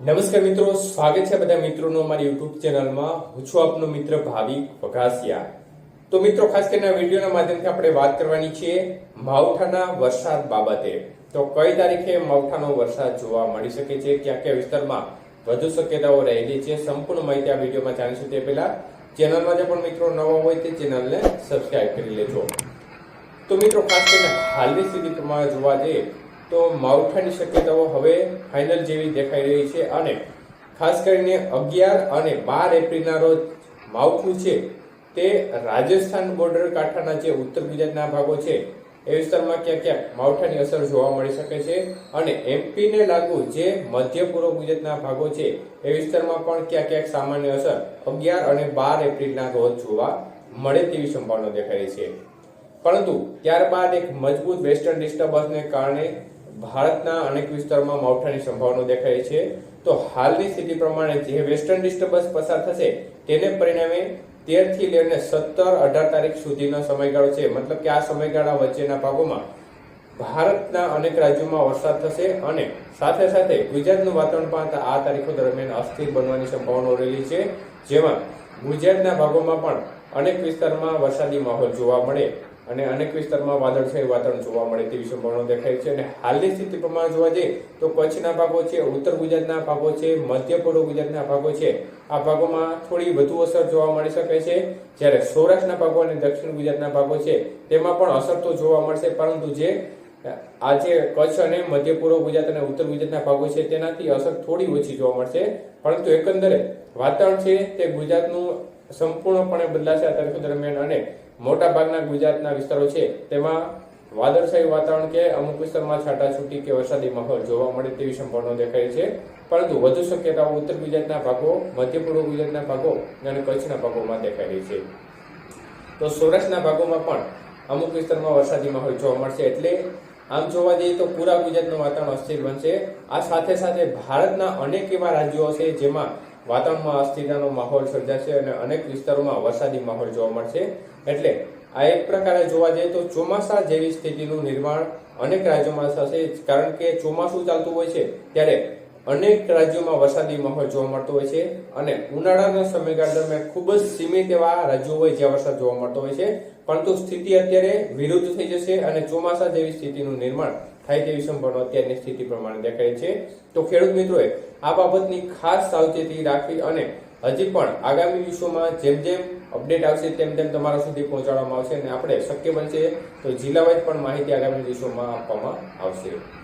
નમસ્કાર મિત્રો, સ્વાગત છે બધા મિત્રોનો અમારી યુટ્યુબ ચેનલમાં. હું છું આપનો મિત્ર ભાવિક વઘાસિયા. તો મિત્રો, ખાસ કરીને વિડીયોના માધ્યમથી આપણે વાત કરવાની છે માવઠાના વરસાદ બાબતે. તો કઈ તારીખે માવઠાનો વરસાદ જોવા મળી શકે છે, ક્યાં ક્યાં વિસ્તારમાં વધુ શક્યતાઓ રહેલી છે, સંપૂર્ણ માહિતી આ વિડીયોમાં જાણીશું તે પહેલા. ચેનલમાં જે પણ મિત્રો નવા હોય તે ચેનલને સબસ્ક્રાઇબ કરી લેજો. તો મિત્રો, ખાસ કરીને હાલની સ્થિતિ પ્રમાણે જોવા જઈએ તો માવઠાની શક્યતાઓ હવે ફાઇનલ જેવી દેખાઈ રહી છે અને ખાસ કરીને અગિયાર અને બાર એપ્રિલના રોજ માવઠું છે તે રાજસ્થાન બોર્ડર કાંઠાના જે ઉત્તર ગુજરાતના ભાગો છે એ વિસ્તારમાં ક્યાંક ક્યાંક માવઠાની અસર જોવા મળી શકે છે અને એમપીને લાગુ જે મધ્ય પૂર્વ ગુજરાતના ભાગો છે એ વિસ્તારમાં પણ ક્યાંક ક્યાંક સામાન્ય અસર અગિયાર અને બાર એપ્રિલના રોજ જોવા મળે તેવી સંભાવના દેખાઈ રહી છે. પરંતુ ત્યારબાદ એક મજબૂત વેસ્ટર્ન ડિસ્ટર્બન્સને કારણે ભારતના અનેક વિસ્તારોમાં માવઠાની સંભાવના દેખાય છે. તો હાલની સ્થિતિ પ્રમાણે જે વેસ્ટર્ન ડિસ્ટર્બન્સ પસાર થશે, તેને પરિણામે તેરથી લઈને સત્તર અઢાર તારીખ સુધીનો સમયગાળો છે. મતલબ કે આ સમયગાળા વચ્ચેના ભાગોમાં ભારતના અનેક રાજ્યોમાં વરસાદ થશે અને સાથે સાથે ગુજરાતનું વાતાવરણ પણ આ તારીખો દરમિયાન અસ્થિર બનવાની સંભાવના રહેલી છે. જેમાં ગુજરાતના ભાગોમાં પણ અનેક વિસ્તારમાં વરસાદી માહોલ જોવા મળે. અને અનેક વિસ્તારમાં વાદળછાયું વાતાવરણ જોવા મળે તેવી સંભાવના દેખાય છે. અને હાલની સ્થિતિ પ્રમાણે જોવા જઈએ તો કચ્છના ભાગો છે, ઉત્તર ગુજરાતના ભાગો છે, મધ્ય પૂર્વ ગુજરાતના ભાગો છે. આ ભાગોમાં થોડી વધુ અસર જોવા મળી શકે છે. જ્યારે સૌરાષ્ટ્રના ભાગો અને દક્ષિણ ગુજરાતના ભાગો છે, તેમાં પણ અસર તો જોવા મળશે. પરંતુ જે આજે કચ્છ અને મધ્ય પૂર્વ ગુજરાત અને ઉત્તર ગુજરાતના ભાગો છે, તેનાથી અસર થોડી ઓછી જોવા મળશે. પરંતુ એકંદરે વાતાવરણ છે તે ગુજરાતનું સંપૂર્ણપણે બદલાશે આ તારીખો દરમિયાન. અને મોટા ભાગના ગુજરાતના વિસ્તારો છે, તેમાં વાદળછાયું વાતાવરણ કે અમુક વિસ્તારમાં છાટાછૂટી કે વરસાદી માહોલ જોવા મળે તેવી સંભાવના દેખાય છે. પરંતુ વધુ શક્યતાઓ ઉત્તર ગુજરાતના ભાગો, મધ્ય પૂર્વ ગુજરાતના ભાગો અને કચ્છના ભાગોમાં દેખાઈ રહી છે. તો સૌરાષ્ટ્રના ભાગોમાં પણ અમુક વિસ્તારમાં વરસાદી માહોલ જોવા મળશે એટલે આમ જોવા જઈએ તો પૂરા ગુજરાતનું વાતાવરણ અસ્થિર બનશે. આ સાથે સાથે ભારતના અનેક એવા રાજ્યો છે જેમાં વાતાવરણમાં અસ્થિરતાનો માહોલ સર્જાશે અને અનેક વિસ્તારોમાં વરસાદી માહોલ જોવા મળશે. એટલે આ એક પ્રકારે જોવા જઈએ તો ચોમાસા જેવી સ્થિતિનું નિર્માણ અનેક રાજ્યોમાં થશે કારણ કે ચોમાસું ચાલતું હોય છે, ત્યારે અનેક રાજ્યોમાં વરસાદી માહોલ જોવા મળતો હોય છે અને ઉનાળાના સમયગાળા દરમિયાન ખૂબ જ સીમિત એવા રાજ્યો હોય જ્યાં વરસાદ જોવા મળતો હોય છે. પરંતુ સ્થિતિ અત્યારે વિરુદ્ધ થઈ જશે અને ચોમાસા જેવી સ્થિતિનું નિર્માણ થાય તેવી સંભાવના અત્યારની સ્થિતિ પ્રમાણે દેખાય છે. તો ખેડૂત મિત્રોએ આ બાબતની ખાસ સાવચેતી રાખવી અને હજી પણ આગામી દિવસોમાં જેમ જેમ અપડેટ આવશે તેમ તેમ તમારા સુધી પહોંચાડવામાં આવશે અને આપણે શક્ય બનશે તો જિલ્લા વાઇઝ પણ માહિતી આગામી દિવસોમાં આપવામાં આવશે.